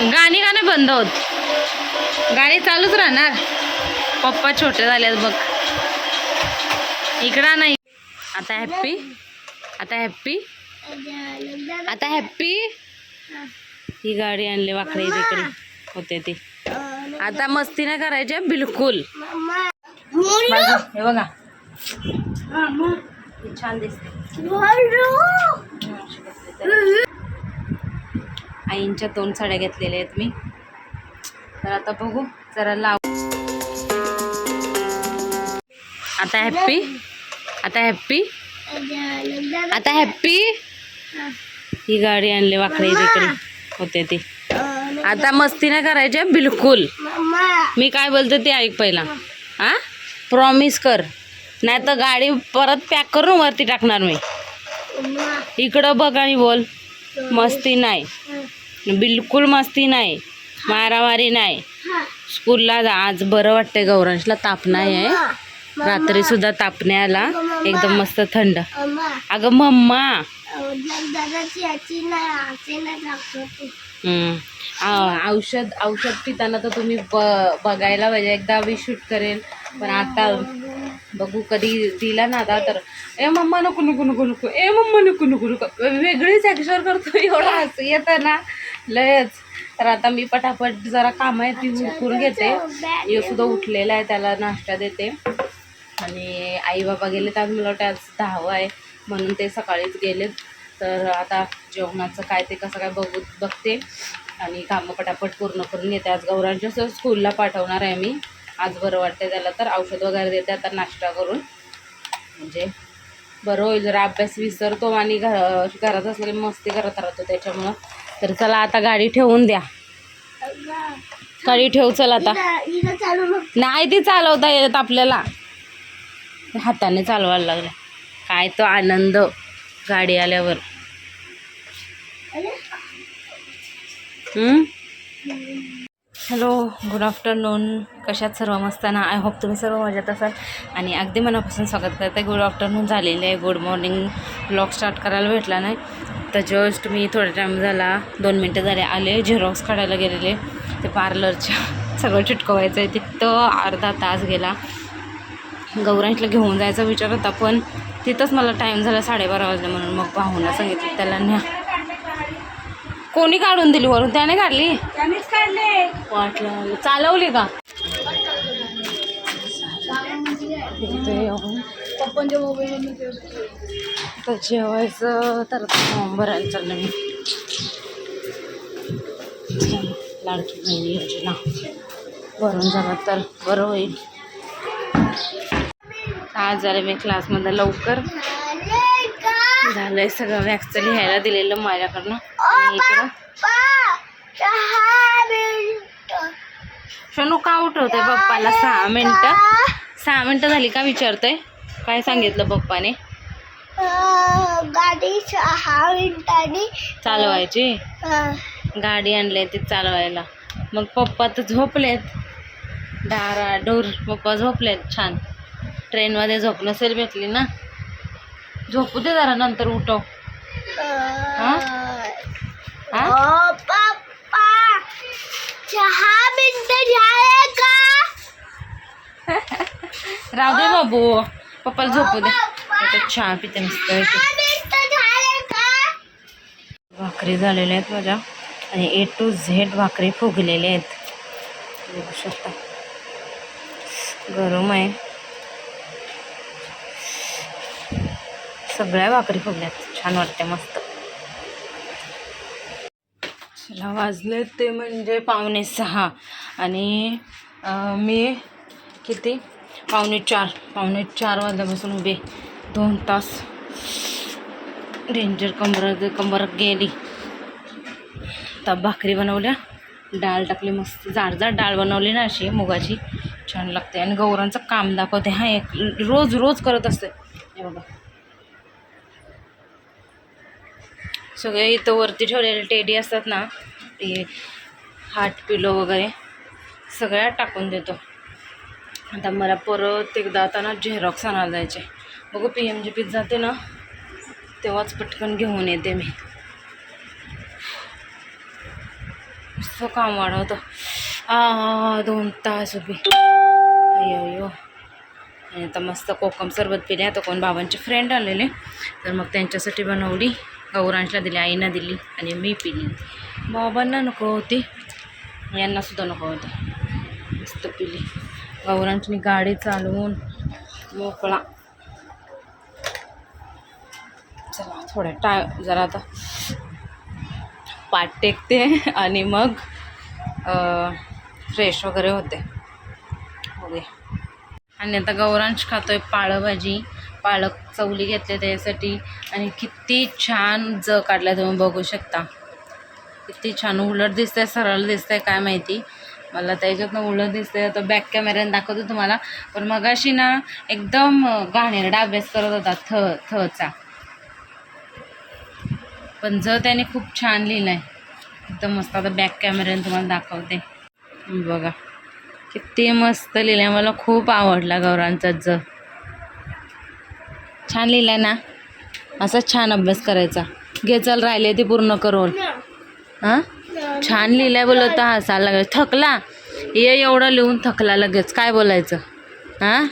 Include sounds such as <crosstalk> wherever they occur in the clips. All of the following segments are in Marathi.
गाणी नाही बंद होत. गाणी चालूच राहणार. पप्पा छोटे झालेत बघ. इकडं नाही. आता हॅप्पी आता हॅप्पी आता हॅप्पी ही गाडी आणली वाकडे तिकडे होते ती. आता मस्ती नाही करायची बिलकुल. हे बघा. ही छान दिसते आईंच्या दोन साड्या घेतलेल्या आहेत मी. तर आता बघू जरा लाव. आता हॅप्पी आता हॅप्पी आता हॅप्पी ही गाडी आणली वाकडे तिकडे होते ती. आता मस्ती नाही करायची बिलकुल. मी काय बोलते ते ऐक पहिला. हा प्रॉमिस कर. नाही तर गाडी परत पॅक करून वरती टाकणार मी. इकडं बघ आणि बोल. मस्ती नाही. बिलकुल मस्ती नाही. मारामारी नाही. स्कूलला आज बरं वाटतंय गौरांशला ताप नाही आहे. रात्री सुद्धा तापणे आला. एकदम मस्त थंड. अगं मम्मा. औषध औषध पिताना तर तुम्ही ब बघायला पाहिजे. एकदा मी शूट करेल. पण आता बघू कधी दिला ना आता तर. ए मम्मा नको नको नको नको. ए मम्मा नको नको नको. वेगळीच ॲक्शन करतो एवढं हस येतं ना. लयच. तर आता मी पटापट जरा कामं आहे ती उरकून घेते. यो सुद्धा उठलेला आहे त्याला नाश्ता देते. आणि आई बाबा गेले तर आज मला वाटतं आज दहावं आहे म्हणून ते सकाळीच गेलेत. तर आता जेवणाचं काय ते कसं काय बघू बघते. आणि कामं पटापट पूर्ण करून येते आज गौरांच्या स- स्कूलला पाठवणार आहे मी. आज बरं वाटते त्याला. तर औषध वगैरे देते आता नाश्ता करून. म्हणजे बरं होईल. जरा अभ्यास विसरतो आणि घ घरात असलेली मस्ती करत राहतो त्याच्यामुळं. तर चला आता गाडी ठेवून द्या. गाडी ठेव चल आता. नाही ती चालवता येत आपल्याला. हाताने चालवायला लागलं. काय तो आनंद गाडी आल्यावर. हॅलो गुड आफ्टरनून कशात सर्व मस्ताना आय होप तुम्ही सर्व मजेत असाल. आणि अगदी मनापासून स्वागत करते. गुड आफ्टरनून झालेले आहे. गुड मॉर्निंग ब्लॉग स्टार्ट करायला भेटला नाही. तर जस्ट मी थोडा टाईम झाला दोन मिनटं झाले आले झेरॉक्स काढायला गेलेले. ते पार्लरच्या सगळं चिटकवायचं आहे तिथं अर्धा तास गेला. गौरांशला घेऊन जायचा विचार होता पण तिथंच मला टाईम झाला साडेबारा वाजले म्हणून. मग भाऊना सांगितलं त्याला न्या. कोणी काढून दिली वरून? त्याने काढली? वाटलं. चालवली का? पप्पांच्या तर जेवायचं तर फॉर्म भरायला चाललं मी. लाडकी बहिणी योजना. भरून झालं तर बरं होईल. आज झालं मी क्लासमध्ये लवकर. झालंय सगळं वॅक्सचं लिहायला दिलेलं माझ्याकडनं. इकडं. शनू का उठवतोय पप्पाला? सहा मिनटं. सहा मिनटं झाली का विचारतोय? काय सांगितलं पप्पाने? गाडी सहा मिनिटांनी चालवायची? गाडी आणली ती चालवायला. मग पप्पा तर झोपलेत. डारा डोर पप्पा झोपलेत छान. ट्रेनमध्ये झोप नसेल भेटली ना? झोपू दे जरा नंतर उठव. <laughs> राहू दे बाबू. पप्पाला झोपू दे. छान चहा पिते मस्त भाकरी झालेल्या आहेत माझ्या. आणि ए टू झेड भाकरी फुगलेल्या आहेत. बघू शकता. गरम आहे. सगळ्या भाकरी फुगल्यात. छान वाटते मस्त. चला वाजले ते म्हणजे पावणे सहा. आणि मी किती? पावणे चार पावणे चार वाजल्यापासून उभे. दोन तास. डेंजर कंबर कंबर गेली. तर भाकरी बनवल्या. डाळ टाकली मस्त. जाड जाड डाळ बनवली ना अशी मुगाची. छान लागते. आणि गौरांचं काम दाखवते. हा एक रोज रोज करत असते. हे बघा. सगळे इथं वरती ठेवलेले टेडी असतात ना ते हाट पिलो वगैरे सगळ्या टाकून देतो. आता मला परत एकदा आता ना झेरॉक्स आणायला जायचे बघू पी एम जी पीत जाते ना तेव्हाच पटकन घेऊन येते मी. नुसतं काम वाढवतं. आ दोन तास उभी. अय्यो अयो आणि आता मस्त कोकम सरबत पिले. आता कोण बाबांचे फ्रेंड आलेले. तर मग त्यांच्यासाठी बनवली. गौरांशला दिली आईना दिली आणि मी पिली. बाबांना नको होती. यांनासुद्धा नको होती. मस्त पिली गौरांशनी गाडी चालवून मोकळा. चला थोड्या टाय जरा आता पाठ टेकते आणि मग फ्रेश वगैरे होते. आणि आता गौरांश खातोय पाळभाजी. पालक चवली घेतले त्याच्यासाठी आणि किती छान ज काढला तुम्ही बघू शकता. किती छान उलट दिसतंय सरळ दिसतंय काय माहिती. मला त्याच्यातनं उलट दिसतंय. आता बॅक कॅमेऱ्याने दाखवतो तुम्हाला. पण मगाशी ना एकदम घाणेरडा अभ्यास करत होता थ थचा. पण ज त्याने खूप छान लिहिलंय. एकदम मस्त आता बॅक कॅमेऱ्याने तुम्हाला दाखवते. बघा किती मस्त लिहिलंय. मला खूप आवडला गौरांचा ज. छान लिहिलाय ना? असाच छान अभ्यास करायचा. घे चल राहिले ते पूर्ण करून. हां? छान लिहिलंय बोलत हसा लागेल. थकला? ये एवढं लिहून थकला लगेच. काय बोलायचं? हां?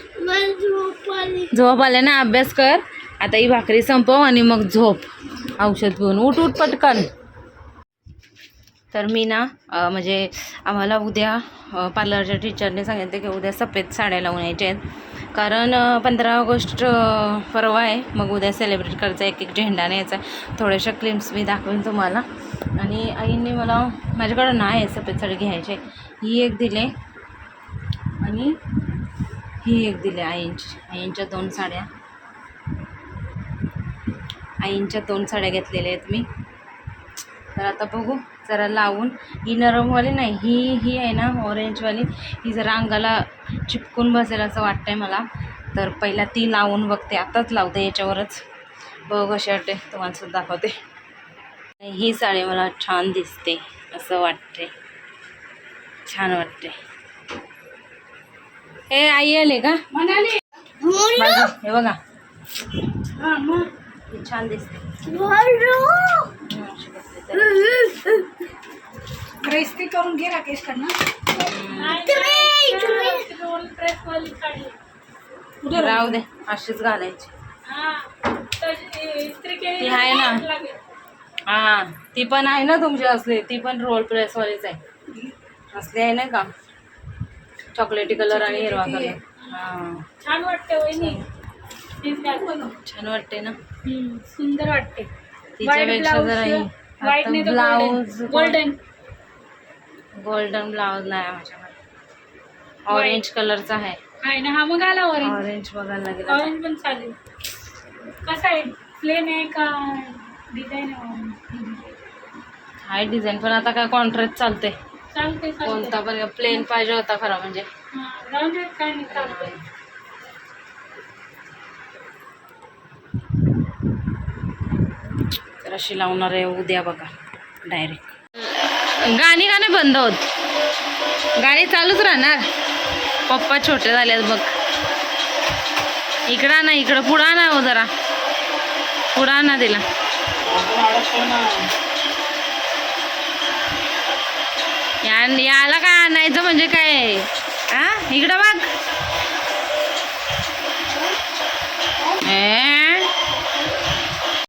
झोप आले ना? अभ्यास कर. आता ही भाकरी संपव आणि मग झोप. औषध घेऊन. उठ उठ पटकन. तर मी ना म्हणजे आम्हाला उद्या पार्लरच्या टीचरने सांगितलं की उद्या सफेद साड्या लावून यायच्या आहेत. कारण पंधरा ऑगस्ट परवा आहे. मग उद्या सेलिब्रेट करायचं. एक एक झेंडा न्यायचा थोड्याशा क्लिम्स मी दाखवेन तुम्हाला. आणि आईंनी मला माझ्याकडं नाही आहे सफेद साडी घ्यायची. ही एक दिले. आणि ही एक दिली आईंची आईंच्या दोन साड्या. आईंच्या दोन साड्या घेतलेल्या आहेत मी. तर आता बघू जरा लावून. ही नरमवाली नाही ही ही आहे ना ऑरेंजवाली ही जरा अंगाला चिपकून बसेल असं वाटतंय मला. तर पहिला ती लावून बघते. आताच लावते याच्यावरच. बघ अशी वाटते तुम्हाला सुद्धा दाखवते. ही साडी मला छान दिसते असं वाटते छान वाटते हे आई आले का? हे बघा. छान दिसते. तर. रेसिपी करून घे राकेश राहू दे अशीच घालायची. ती आहे ना. हा ती पण आहे ना तुमची असली ती पण रोल प्रेसवालीच आहे. असली आहे ना का? चॉकलेटी कलर आणि हिरवा कलर हा. छान वाटते वहिनी छान वाटते ना. सुंदर वाटते तिच्यापेक्षा जरा व्हाईट नाही तर ब्लाऊज गोल्डन गोल्डन ब्लाऊज नाही माझ्याकडे. ऑरेंज कलरचा आहे. आहे ना हा मग आला ऑरेंज ऑरेंज बघायला लागेल आता. ऑरेंज पण चालेल. कसा आहे? प्लेन आहे का? डिझाईन हाय डिझाईन पण आता काय कॉन्ट्रास्ट चालते कोणता पण प्लेन पाहिजे होता खरा म्हणजे. हा, काय नाही तर अशी लावणार आहे उद्या बघा डायरेक्ट गाणी नाही बंद होत. गाणी चालूच राहणार. पप्पा छोटे झालेत बघ. इकडं ना इकडं पुढं ना हो जरा. पुढं ना या याला काय आणायचं म्हणजे काय? हा इकडं बघ.